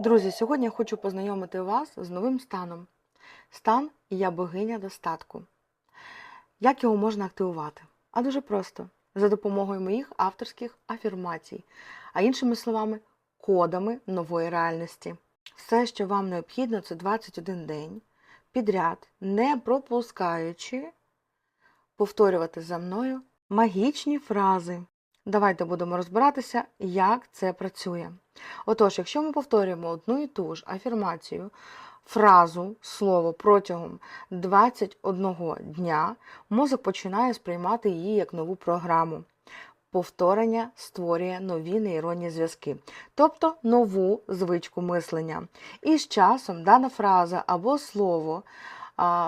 Друзі, сьогодні я хочу познайомити вас з новим станом. Стан я богиня достатку. Як його можна активувати? А дуже просто за допомогою моїх авторських афірмацій, а іншими словами, кодами нової реальності. Все, що вам необхідно, це 21 день підряд, не пропускаючи, повторювати за мною магічні фрази. Давайте будемо розбиратися, як це працює. Отож, якщо ми повторюємо одну і ту ж афірмацію, фразу, слово протягом 21 дня, мозок починає сприймати її як нову програму. Повторення створює нові нейронні зв'язки, тобто нову звичку мислення. І з часом дана фраза або слово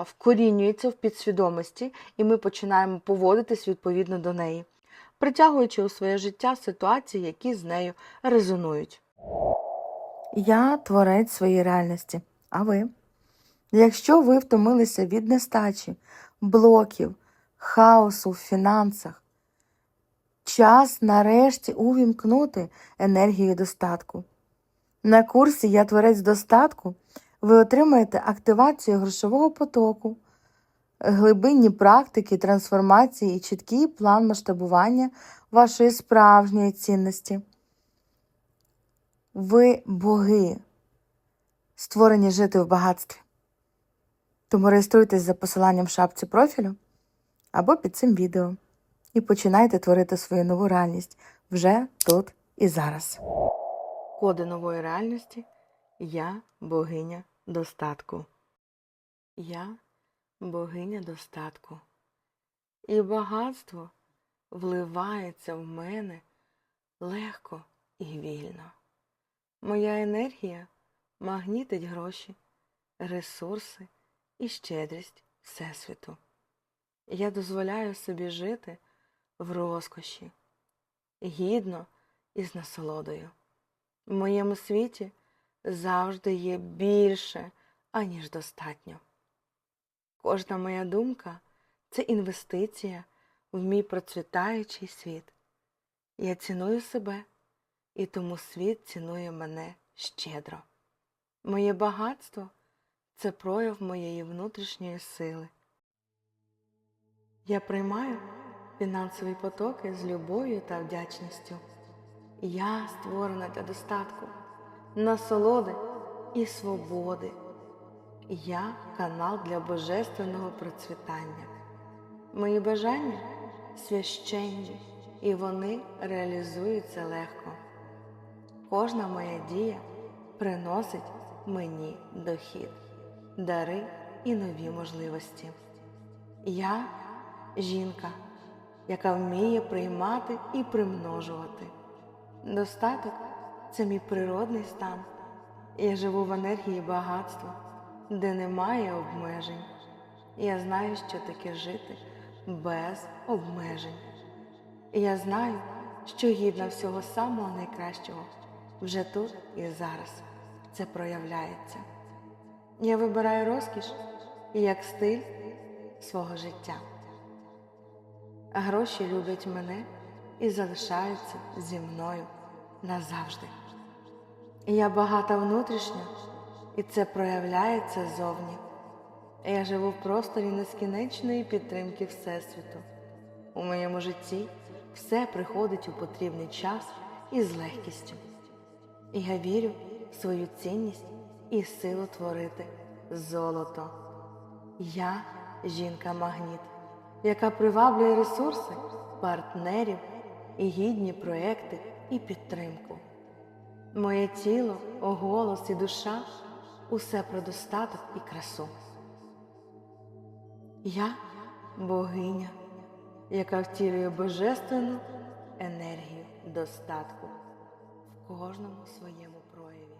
вкорінюється в підсвідомості, і ми починаємо поводитись відповідно до неї, притягуючи у своє життя ситуації, які з нею резонують. Я творець своєї реальності. А ви? Якщо ви втомилися від нестачі, блоків, хаосу в фінансах, час нарешті увімкнути енергію достатку. На курсі Я творець достатку ви отримаєте активацію грошового потоку, глибинні практики, трансформації і чіткий план масштабування вашої справжньої цінності. Ви боги, створені жити в багатстві. Тому реєструйтесь за посиланням в шапці профілю або під цим відео і починайте творити свою нову реальність вже тут і зараз. Коди нової реальності Я богиня достатку. Я богиня достатку. І багатство вливається в мене легко і вільно. Моя енергія магнітить гроші, ресурси і щедрість Всесвіту. Я дозволяю собі жити в розкоші, гідно і з насолодою. В моєму світі завжди є більше, аніж достатньо. Кожна моя думка це інвестиція в мій процвітаючий світ. Я ціную себе, і тому світ цінує мене щедро. Моє багатство це прояв моєї внутрішньої сили. Я приймаю фінансові потоки з любов'ю та вдячністю. Я створена для достатку, насолоди і свободи. Я канал для божественного процвітання. Мої бажання священні, і вони реалізуються легко. Кожна моя дія приносить мені дохід, дари і нові можливості. Я жінка, яка вміє приймати і примножувати. Достаток це мій природний стан. Я живу в енергії багатства, де немає обмежень. Я знаю, що таке жити без обмежень. Я знаю, що гідна всього самого найкращого вже тут і зараз це проявляється. Я вибираю розкіш як стиль свого життя. Гроші люблять мене і залишаються зі мною назавжди. Я багата внутрішньо, і це проявляється зовні. Я живу в просторі нескінченної підтримки Всесвіту. У моєму житті все приходить у потрібний час і з легкістю. І я вірю в свою цінність і силу творити золото. Я жінка-магніт, яка приваблює ресурси, партнерів і гідні проекти і підтримку. Моє тіло, голос і душа усе про достаток і красу. Я богиня, яка втілює божественну енергію достатку в кожному своєму прояві.